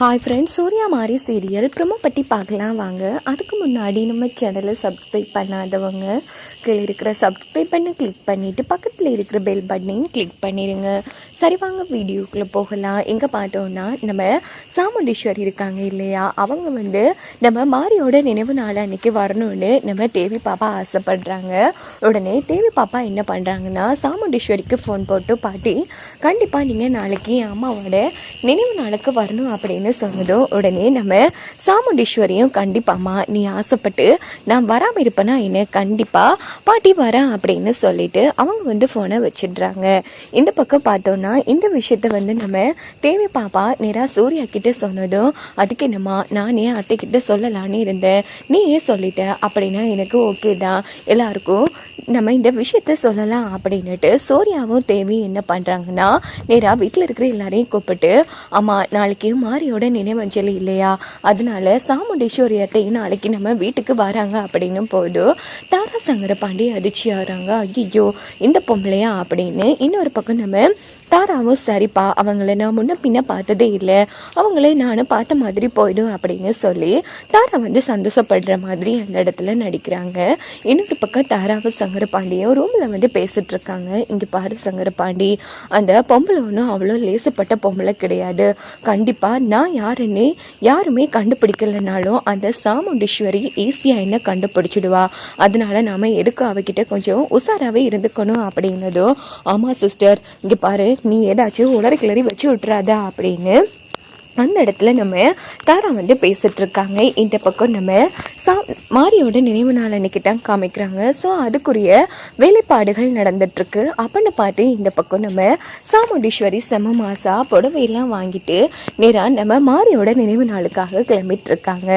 Hi friends Surya மாரி serial promo பற்றி பார்க்கலாம் வாங்க. அதுக்கு முன்னாடி நம்ம சேனலை சப்ஸ்கிரைப் பண்ணாதவங்க கீழே இருக்கிற சப்ஸ்கிரைப் பண்ணி கிளிக் பண்ணிவிட்டு பக்கத்தில் இருக்கிற பெல் பட்டனையும் கிளிக் பண்ணிடுங்க சரி வாங்க வீடியோக்குள்ளே போகலாம். எங்கே பார்த்தோன்னா நம்ம சாமுண்டீஸ்வரி இருக்காங்க இல்லையா? அவங்க வந்து நம்ம மாரியோட நினைவு நாள் அன்னைக்கு வரணும்னு நம்ம தேவி பாப்பா ஆசைப்படுறாங்க. உடனே தேவி பாப்பா என்ன பண்ணுறாங்கன்னா சாமுண்டீஸ்வரிக்கு ஃபோன் போட்டு பாட்டி கண்டிப்பாக நீங்கள் நாளைக்கு என் அம்மாவோட நினைவு நாளுக்கு வரணும் அப்படின்னு சொன்னதும் உடனே நம்ம சாமுண்டீஸ்வரியும் கண்டிப்பாம்மா நீ ஆசைப்பட்டு நான் வராமல் இருப்பேனா என்ன? கண்டிப்பாக பாட்டி வரேன் அப்படின்னு சொல்லிட்டு அவங்க வந்து ஃபோனை வச்சிடுறாங்க. இந்த பக்கம் பார்த்தோன்னா இந்த விஷயத்த வந்து நம்ம தேவி பாப்பா நேராக சூர்யா கிட்டே சொன்னதும் அதுக்கு என்னம்மா நான் ஏன் அத்தை கிட்ட சொல்லலான்னு இருந்தேன். நீ ஏன் சொல்லிட்ட அப்படின்னா எனக்கு ஓகே தான். எல்லாருக்கும் நம்ம இந்த விஷயத்த சொல்லலாம் அப்படின்னுட்டு சூர்யாவும் தேவி என்ன பண்ணுறாங்கன்னா நேராக வீட்டில் இருக்கிற எல்லாரையும் கூப்பிட்டு அம்மா நாளைக்கு மாரியோட நினைவஞ்சலி இல்லையா? அதனால சாமுண்டீஸ்வரி அத்தையும் நாளைக்கு நம்ம வீட்டுக்கு வராங்க அப்படின்னு போது தாரா சங்கர பாண்டி அதிர்ச்சி ஆகிறாங்க ஐயோ இந்த பொம்பளையா அப்படின்னு இன்னொரு பக்கம் நம்ம தாராவும் சரிப்பா அவங்கள நான் முன்ன பின்ன பார்த்ததே இல்லை. அவங்களே நானும் பார்த்த மாதிரி போயிடும் அப்படின்னு சொல்லி தாரா வந்து சந்தோஷப்படுற மாதிரி அந்த இடத்துல நடிக்கிறாங்க. இன்னொரு பக்கம் தாராவும் சங்கரபாண்டியும் ரூமில் வந்து பேசிட்டு இருக்காங்க. இங்கே பாரு சங்கரபாண்டி அந்த பொம்பளை ஒன்றும் அவ்வளோ லேசுப்பட்ட பொம்பளை கிடையாது. கண்டிப்பாக நான் யாருன்னே யாருமே கண்டுபிடிக்கலனாலும் அந்த சாமுண்டீஸ்வரி ஈஸியாக என்ன கண்டுபிடிச்சிடுவா? அதனால நாம் எதுக்கு அவகிட்ட கொஞ்சம் உஷாராகவே இருந்துக்கணும் அப்படின்னதும் ஆமாம் சிஸ்டர் இங்கே பாரு நீ ஏதாச்சும் உலரை கிளறி வச்சு விட்றாத அப்படின்னு அந்த இடத்துல நம்ம தாரா வந்து பேசிகிட்ருக்காங்க இந்த பக்கம் நம்ம சா மாரியோட நினைவு நாள் அன்னைக்கு தான் காமிக்கிறாங்க. ஸோ அதுக்குரிய வேலைப்பாடுகள் நடந்துட்டுருக்கு. அப்படின்னு பார்த்து இந்த பக்கம் நம்ம சாமுண்டீஸ்வரி செம மாசா புடவையெல்லாம் வாங்கிட்டு நேராக நம்ம மாரியோட நினைவு நாளுக்காக கிளம்பிட்டுருக்காங்க.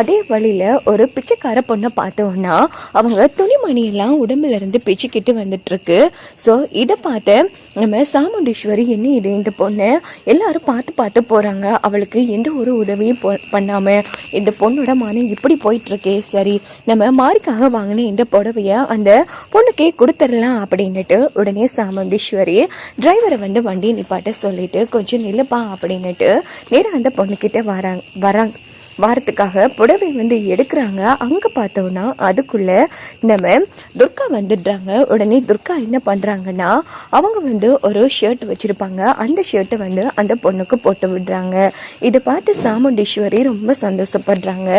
அதே வழியில் ஒரு பிச்சைக்கார பொண்ணை பார்த்தோன்னா அவங்க துணிமணியெல்லாம் உடம்புலேருந்து பிச்சுக்கிட்டு வந்துட்டுருக்கு. ஸோ இதை பார்த்து நம்ம சாமுண்டீஸ்வரி என்ன இது? இந்த பொண்ணு எல்லாரும் பார்த்து பார்த்து போகிறாங்க அவளுக்கு எந்த ஒரு உதவியும் பண்ணாமல் இந்த பொண்ணோட மனம் இப்படி போயிட்டுருக்கே. சரி நம்ம மாரிக்காக வாங்கின இந்த புடவைய அந்த பொண்ணுக்கே கொடுத்துடலாம் அப்படின்னுட்டு உடனே சாமந்தீஸ்வரி டிரைவரை வந்து வண்டி நிப்பாட்ட சொல்லிட்டு கொஞ்சம் நில்லுப்பா அப்படின்னுட்டு நேராக அந்த பொண்ணுக்கிட்ட வராங்க வராங்க வாரத்துக்காக புடவை வந்து எடுக்கிறாங்க. அங்கே பார்த்தோன்னா அதுக்குள்ளே நம்ம துர்கா வந்துடுறாங்க. உடனே துர்கா என்ன பண்ணுறாங்கன்னா அவங்க வந்து ஒரு ஷர்ட் வச்சுருப்பாங்க. அந்த ஷர்ட்டை வந்து அந்த பொண்ணுக்கு போட்டு விடுறாங்க. இதை பார்த்து சாமுண்டீஸ்வரி ரொம்ப சந்தோஷப்படுறாங்க.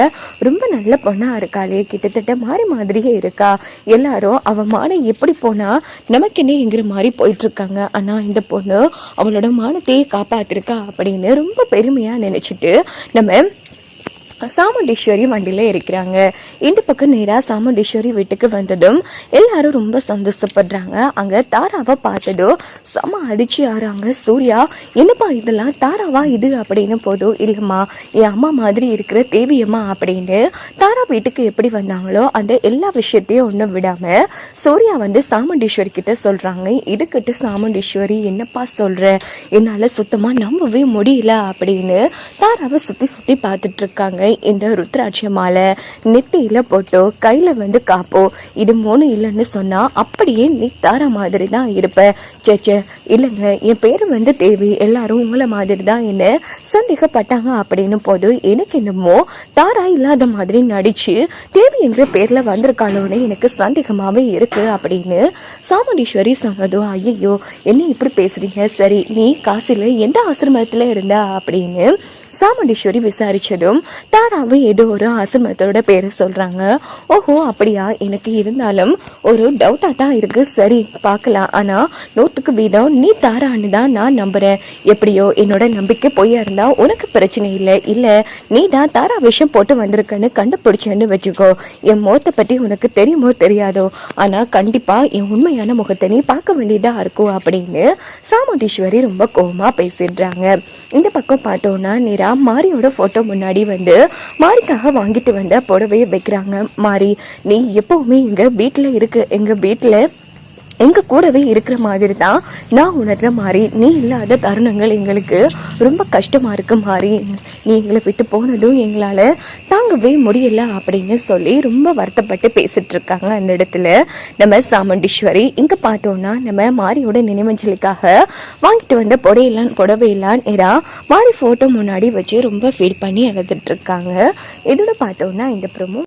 ரொம்ப நல்ல பொண்ணாக இருக்காளே கிட்டத்தட்ட மாறி மாதிரியே இருக்கா. எல்லாரும் அவ மானம் எப்படி போனால் நமக்கு என்ன எங்கிற மாதிரி போயிட்டுருக்காங்க. ஆனால் இந்த பொண்ணு அவளோட மானத்தையே காப்பாத்திருக்கா அப்படின்னு ரொம்ப பெருமையாக நினச்சிட்டு நம்ம சாமுண்டீஸ்வரி வண்டியில் இருக்கிறாங்க. இந்த பக்கம் நேராக சாமுண்டீஸ்வரி வீட்டுக்கு வந்ததும் எல்லாரும் ரொம்ப சந்தோஷப்படுறாங்க. அங்கே தாராவை பார்த்ததும் செம அடிச்சு ஆறாங்க. சூர்யா என்னப்பா இதெல்லாம்? தாராவா இது அப்படின்னு போதும் இல்லைம்மா. என் அம்மா மாதிரி இருக்கிற தேவியம்மா அப்படின்னு தாரா வீட்டுக்கு எப்படி வந்தாங்களோ அந்த எல்லா விஷயத்தையும் ஒன்றும் விடாம சூர்யா வந்து சாமுண்டீஸ்வரி கிட்ட சொல்றாங்க. இதுக்கிட்ட சாமுண்டீஸ்வரி என்னப்பா சொல்ற? என்னால சுத்தமா நம்பவே முடியல அப்படின்னு தாராவை சுத்தி சுத்தி பார்த்துட்டு இருக்காங்க இந்த ருத்ராட்ச மாலை நெத்தியில போட்டோ கையில் வந்து காப்போ. இது மூணு இல்லைன்னு சொன்னா அப்படியே நீ தாரா மாதிரி தான் இருப்ப சேச்சே இல்லைங்க என் பேரு வந்து தேவி எல்லாரும் உங்களை மாதிரி தான் என்ன சந்தேகப்பட்டாங்க அப்படின்னு போது எனக்கு என்னமோ தாரா இல்லாத மாதிரி நடிச்சு என்ற பேரில் வந்திருக்காளோன்னு எனக்கு சந்தேகமாகவே இருக்கு அப்படின்னு சாமுண்டீஸ்வரி சொன்னதும் ஐயோ என்ன இப்படி பேசுறீங்க? சரி நீ காசில் எந்த ஆசிரமத்தில் இருந்த அப்படின்னு சாமுண்டீஸ்வரி விசாரித்ததும் தாராவும் ஏதோ ஒரு ஆசிரமத்தோட பேரை சொல்கிறாங்க ஓஹோ அப்படியா? எனக்கு இருந்தாலும் ஒரு டவுட்டாக தான் இருக்கு. சரி பார்க்கலாம். ஆனால் நூற்றுக்கு வீதம் நீ தாரான்னு தான் நான் நம்புகிறேன் எப்படியோ என்னோட நம்பிக்கை பொய்யா இருந்தால் உனக்கு பிரச்சனை இல்லை. இல்லை நீ தான் தாரா விஷயம் போட்டு வந்திருக்கன்னு கண்டுபிடிச்சேன்னு வச்சுக்கோ. என் முகத்தை பத்தி உனக்கு தெரியுமோ தெரியாதோ? ஆனா கண்டிப்பா என் உண்மையான முகத்தை நீ பார்க்க வேண்டியதா இருக்கும் அப்படின்னு சாமுண்டீஸ்வரி ரொம்ப கோவமா பேசிடுறாங்க. இந்த பக்கம் பார்த்தோம்னா நேரா மாரியோட ஃபோட்டோ முன்னாடி வந்து மாரிக்காக வாங்கிட்டு வந்த புடவைய வைக்கிறாங்க. மாரி நீ எப்போவுமே எங்க வீட்டில் இருக்கு. எங்க வீட்டில் எங்க கூடவே இருக்கிற மாதிரி தான் நான் உணர்ற மாதிரி நீ இல்லாத தருணங்கள் எங்களுக்கு ரொம்ப கஷ்டமா இருக்கு மாதிரி நீ எங்களை விட்டு போனதும் எங்களால தாங்கவே முடியல அப்படின்னு சொல்லி ரொம்ப வருத்தப்பட்டு பேசிட்டு இருக்காங்க அந்த இடத்துல. நம்ம சாமுண்டீஸ்வரி இங்க பார்த்தோம்னா நம்ம மாரியோட நினைவஞ்சலுக்காக வாங்கிட்டு வந்த புடையெல்லாம் புடவையெல்லாம் நேரா மாரி போட்டோ முன்னாடி வச்சு ரொம்ப ஃபீல் பண்ணி அழுதுட்டு இருக்காங்க. இதோட பார்த்தோம்னா இந்த ப்ரொமோ